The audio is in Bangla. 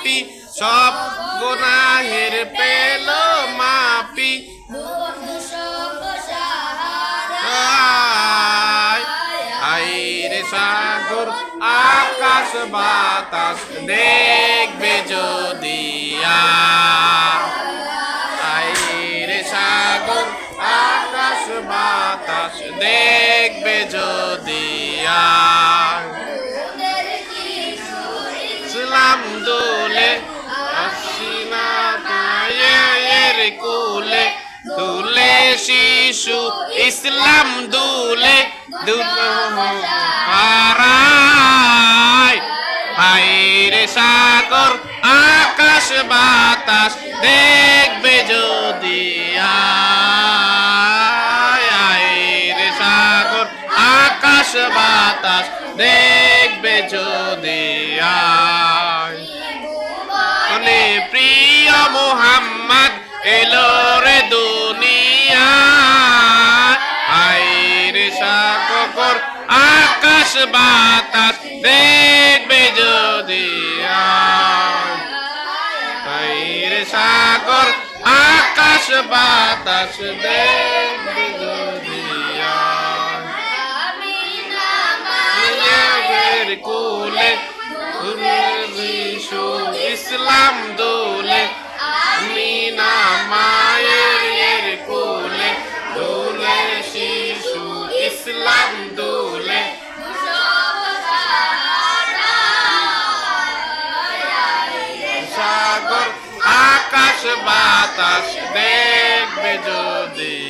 তাপি সব গুনাহের পেল মাপি। আইরে সাগর, আকাশ বাতাস দেখবে যদি আইরে সাগর, আকাশ বাতাস দেখবে যদি ওদের কুলে, দুলে শিশু, ইসলাম দুলে হাইরে সাগর, আকাশ বাতাস, দেখবে যদি আইরে সাগর, আকাশ বাতাস, দেখবে যদি প্রিয় মোহাম্মদ এলো রে দুনিয়া আইরে সাগর, আকাশ বাতাস, দেখবে যদি আইরে সাগর, আকাশ বাতাস, দেখবে যদি কুলে ইসলাম বাতাস দেখবে যদি